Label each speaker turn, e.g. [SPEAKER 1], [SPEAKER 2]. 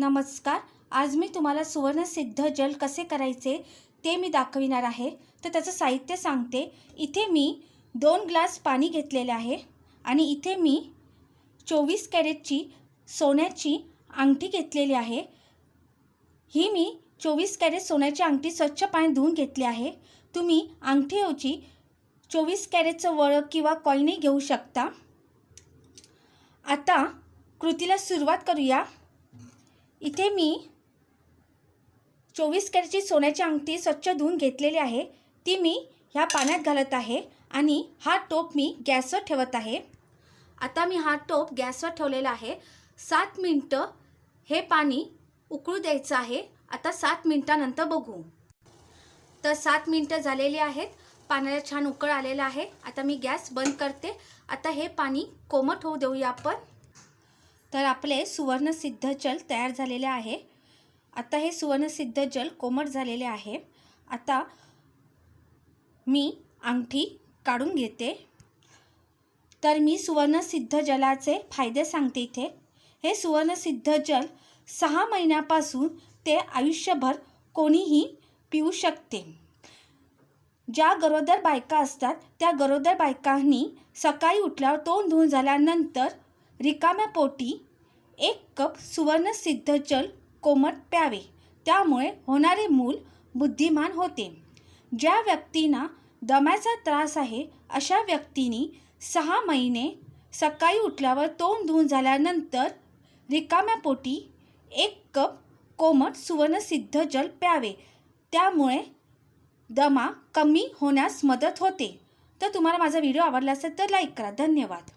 [SPEAKER 1] नमस्कार. आज मी तुम्हाला सुवर्णसिद्ध जल कसे करायचे ते मी दाखविणार आहे. तर त्याचं साहित्य सांगते. इथे मी दोन ग्लास पाणी घेतलेले आहे आणि इथे मी चोवीस कॅरेटची सोन्याची अंगठी घेतलेली आहे. ही मी चोवीस कॅरेट सोन्याची अंगठी स्वच्छ पाणी धुवून घेतली आहे. तुम्ही अंगठीऐवजी चोवीस कॅरेटचं वळ किंवा कॉईनही घेऊ शकता. आता कृतीला सुरुवात करूया. इथे मी चोवीस कॅरेटची सोन्याची अंगठी स्वच्छ धुवून घेतलेली आहे. ती मी ह्या पाण्यात घालत आहे आणि हा टोप मी गॅसवर ठेवत आहे. आता मी हा टोप गॅसवर ठेवलेला आहे. सात मिनटं हे पाणी उकळू द्यायचं आहे. आता सात मिनटानंतर बघू. तर सात मिनटं झालेली आहेत. पाण्याला छान उकळ आलेला आहे. आता मी गॅस बंद करते. आता हे पाणी कोमट होऊ देऊया आपण. तर आपले सुवर्णसिद्ध जल तयार झालेले आहे. आता हे सुवर्णसिद्ध जल कोमट झालेले आहे. आता मी अंगठी काढून घेते. तर मी सुवर्णसिद्ध जलाचे फायदे सांगते इथे. हे सुवर्णसिद्ध जल सहा महिन्यापासून ते आयुष्यभर कोणीही पिऊ शकते. ज्या गरोदर बायका असतात त्या गरोदर बायकांनी सकाळी उठल्यावर तोंड धुवून झाल्यानंतर रिकाम्या पोटी एक कप सुवर्णसिद्ध जल कोमट प्यावे. त्यामुळे होणारे मूल बुद्धिमान होते. ज्या व्यक्तींना दम्याचा त्रास आहे अशा व्यक्तींनी सहा महिने सकाळी उठल्यावर तोंड धुवून झाल्यानंतर रिकाम्या पोटी एक कप कोमट सुवर्णसिद्ध जल प्यावे. त्यामुळे दमा कमी होण्यास मदत होते. तर तुम्हाला माझा व्हिडिओ आवडला असेल तर लाईक करा. धन्यवाद.